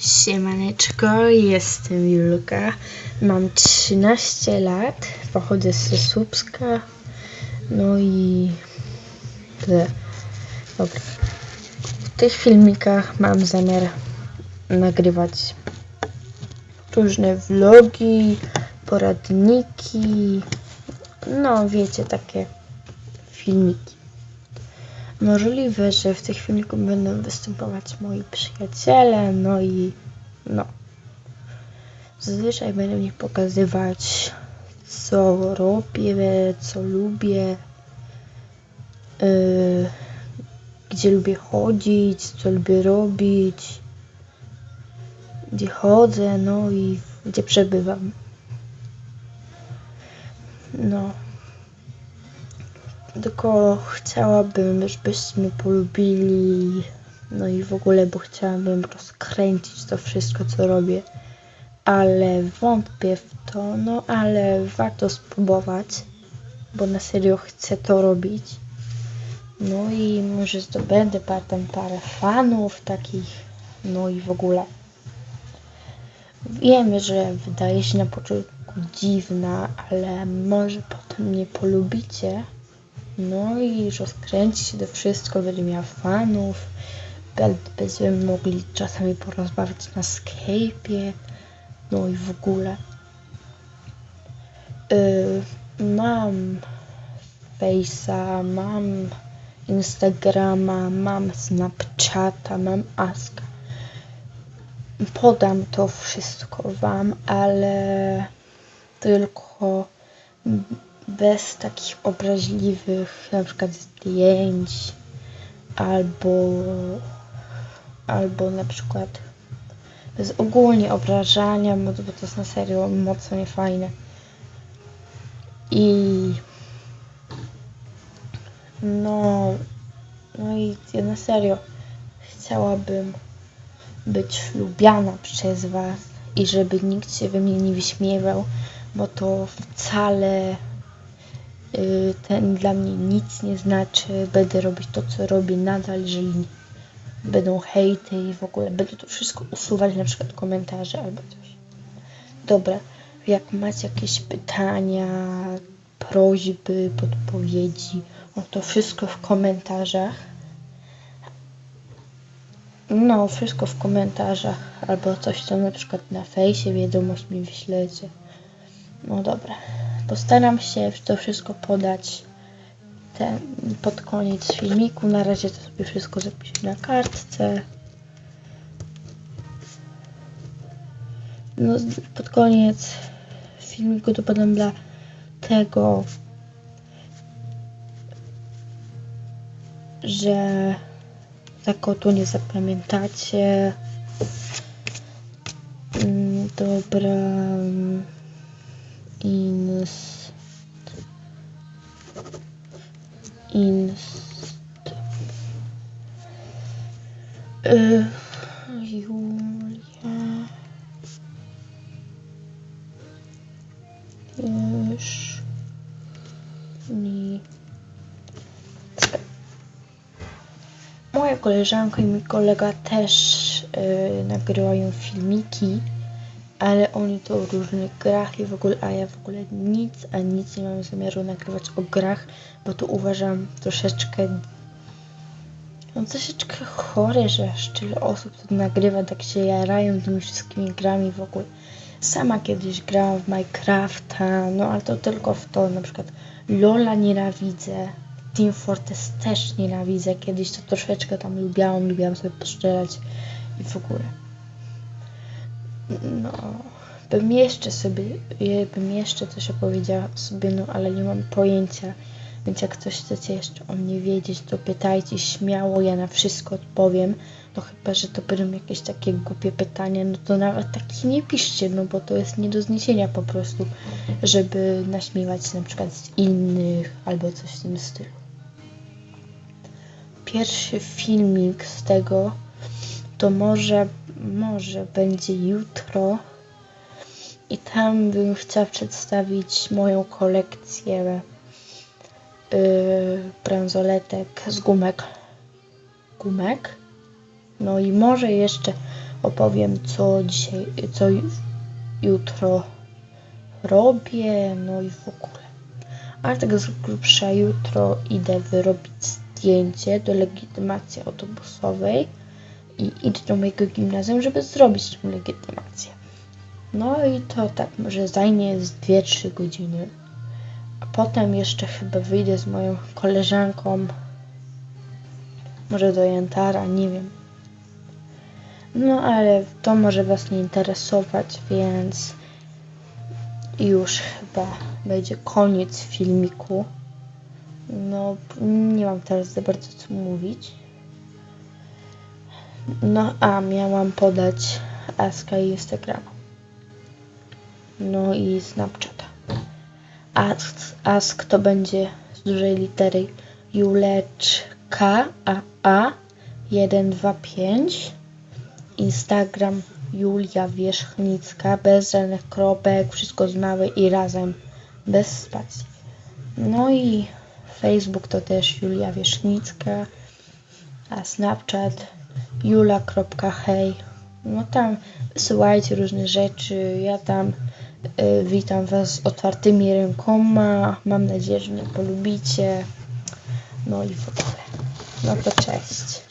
Siemaneczko, jestem Julka, mam 13 lat, pochodzę ze Słupska, no i. Dobra. W tych filmikach mam zamiar nagrywać różne vlogi, poradniki, no wiecie, takie filmiki. Możliwe, że w tych filmiku będą występować moi przyjaciele, no i no. Zazwyczaj będę mi pokazywać, co robię, co lubię, yy, gdzie lubię chodzić, co lubię robić, gdzie chodzę, no i gdzie przebywam. No. Tylko chciałabym, żebyście polubili. No i w ogóle, bo chciałabym rozkręcić to wszystko, co robię. Ale wątpię w to, no ale warto spróbować, bo na serio chcę to robić. No i może zdobędę potem parę fanów takich, no i w ogóle. Wiem, że wydaje się na początku dziwna, ale może potem mnie polubicie. No i rozkręci się to wszystko, będę miała fanów, będziemy mogli czasami porozmawiać na Skype'ie, no i w ogóle. Yy, mam Face'a, mam Instagrama, mam Snapchata, mam Aska. Podam to wszystko Wam, ale tylko bez takich obraźliwych na przykład zdjęć albo albo na przykład bez ogólnie obrażania, bo to, jest na serio mocno niefajne. I no, no i ja na serio chciałabym być lubiana przez Was i żeby nikt się we mnie nie wyśmiewał, bo to wcale ten dla mnie nic nie znaczy. Będę robić to, co robię nadal, jeżeli będą hejty i w ogóle będę to wszystko usuwać, na przykład komentarze albo coś. Dobra, jak macie jakieś pytania, prośby, podpowiedzi, no to wszystko w komentarzach. No, wszystko w komentarzach, albo coś tam na przykład na fejsie wiadomość mi wyślecie. No dobra. Postaram się to wszystko podać ten, pod koniec filmiku. Na razie to sobie wszystko zapiszę na kartce. No, pod koniec filmiku to podam dla tego, że oto nie zapamiętacie. Mm, dobra Julia już mi moja koleżanka i mój kolega też y, nagrywają filmiki ale oni to o różnych grach i w ogóle, a ja w ogóle nic, a nic nie mam zamiaru nagrywać o grach, bo to uważam troszeczkę no troszeczkę chore, że aż tyle osób to nagrywa, tak się jarają tymi wszystkimi grami w ogóle. Sama kiedyś grałam w Minecrafta, no ale to tylko w to, na przykład Lola nienawidzę, Team Fortress też nienawidzę, kiedyś to troszeczkę tam lubiałam, lubiłam sobie poszczelać i w ogóle no, bym jeszcze sobie, bym jeszcze coś opowiedziała sobie, no ale nie mam pojęcia. Więc jak coś chcecie jeszcze o mnie wiedzieć, to pytajcie śmiało, ja na wszystko odpowiem. No chyba, że to będą jakieś takie głupie pytania, no to nawet takie nie piszcie, no bo to jest nie do zniesienia po prostu, żeby naśmiewać się na przykład z innych albo coś w tym stylu. Pierwszy filmik z tego to może, może będzie jutro. I tam bym chciała przedstawić moją kolekcję bransoletek z gumek. Gumek. No i może jeszcze opowiem co dzisiaj, co ju- jutro robię, no i w ogóle. Ale tak z grubsza jutro idę wyrobić zdjęcie do legitymacji autobusowej i idę do mojego gimnazjum, żeby zrobić tę legitymację. No i to tak może zajmie z 2-3 godziny. Potem jeszcze chyba wyjdę z moją koleżanką. Może do Jantara, nie wiem. No ale to może Was nie interesować, więc już chyba będzie koniec filmiku. No, nie mam teraz za bardzo co mówić. No, a miałam podać Aska i Instagrama. No i Snapchata. Ask, ask to będzie z dużej litery Juleczka AA 125 Instagram Julia Wierzchnicka bez żadnych kropek, wszystko z małej i razem bez spacji. No i Facebook to też Julia Wierzchnicka, a Snapchat jula.hej. No tam wysyłajcie różne rzeczy, ja tam witam Was z otwartymi rękoma, mam nadzieję, że mnie polubicie. No i w ogóle. No to cześć.